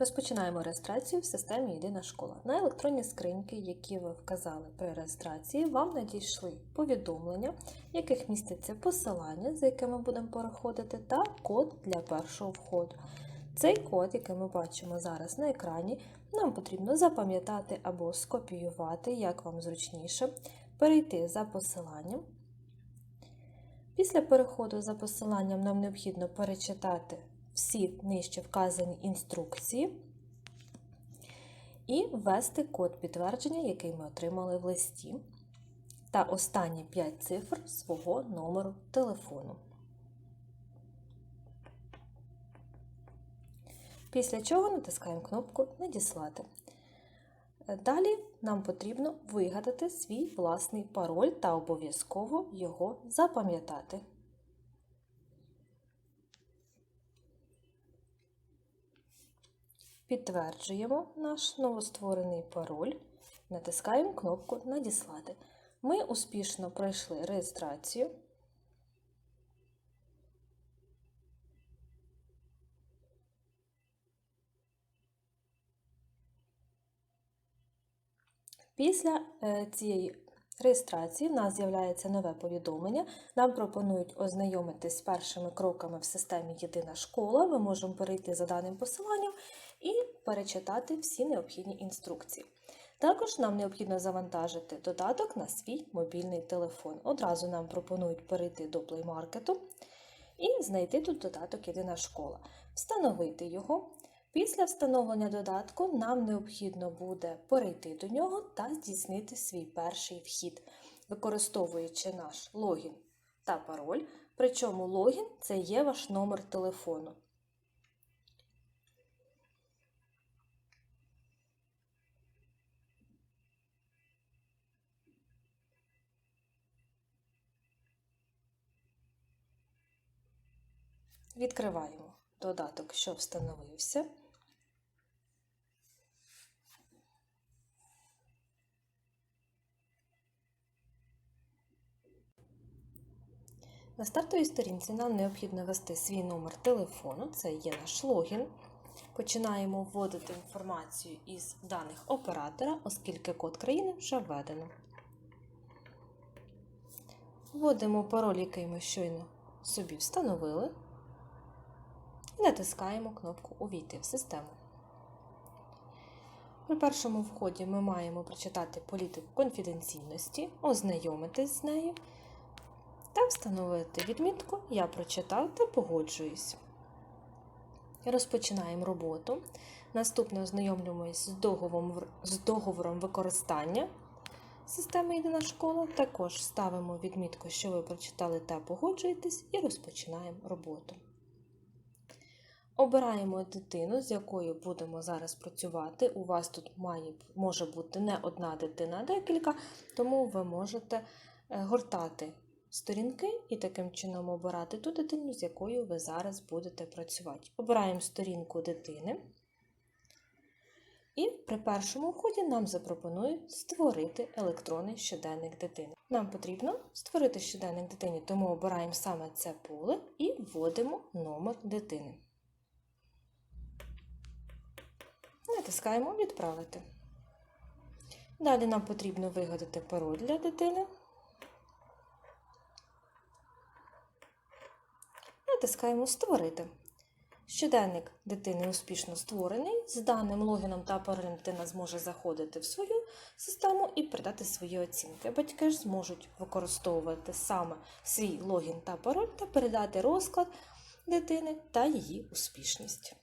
Розпочинаємо реєстрацію в системі Єдина школа. На електронні скриньки, які ви вказали при реєстрації, вам надійшли повідомлення, в яких міститься посилання, за яке ми будемо переходити, та код для першого входу. Цей код, який ми бачимо зараз на екрані, нам потрібно запам'ятати або скопіювати, як вам зручніше, перейти за посиланням. Після переходу за посиланням нам необхідно перечитати всі нижче вказані інструкції і ввести код підтвердження, який ми отримали в листі, та останні 5 цифр свого номеру телефону. Після чого натискаємо кнопку Надіслати. Далі нам потрібно вигадати свій власний пароль та обов'язково його запам'ятати. Підтверджуємо наш новостворений пароль, натискаємо кнопку Надіслати. Ми успішно пройшли реєстрацію. Після е, цієї реєстрації в нас з'являється нове повідомлення. Нам пропонують ознайомитись з першими кроками в системі Єдина школа. Ми можемо перейти за даним посиланням і перечитати всі необхідні інструкції. Також нам необхідно завантажити додаток на свій мобільний телефон. Одразу нам пропонують перейти до Play Market і знайти тут додаток Єдина школа, встановити його. Після встановлення додатку нам необхідно буде перейти до нього та здійснити свій перший вхід, використовуючи наш логін та пароль. Причому логін це є ваш номер телефону. Відкриваємо додаток, що встановився. На стартовій сторінці нам необхідно ввести свій номер телефону, це є наш логін. Починаємо вводити інформацію із даних оператора, оскільки код країни вже введено. Вводимо пароль, який ми щойно собі встановили, і натискаємо кнопку Увійти в систему. При першому вході ми маємо прочитати політику конфіденційності, ознайомитись з нею та встановити відмітку Я прочитав та погоджуюсь. Розпочинаємо роботу. Наступне ознайомлюємось з договором, з договором використання системи Єдина школа. Також ставимо відмітку, що ви прочитали та погоджуєтесь, і розпочинаємо роботу. Обираємо дитину, з якою будемо зараз працювати. У вас тут має, може бути не одна дитина, а декілька, тому ви можете гортати сторінки і таким чином обирати ту дитину, з якою ви зараз будете працювати. Обираємо сторінку дитини. І при першому вході нам запропонують створити електронний щоденник дитини. Нам потрібно створити щоденник дитині, тому обираємо саме це поле і вводимо номер дитини. Натискаємо Відправити. Далі нам потрібно вигадати пароль для дитини. Натискаємо Створити. Щоденник дитини успішно створений. З даним логіном та паролем дитина зможе заходити в свою систему і передати свої оцінки. Батьки ж зможуть використовувати саме свій логін та пароль та передати розклад дитини та її успішність.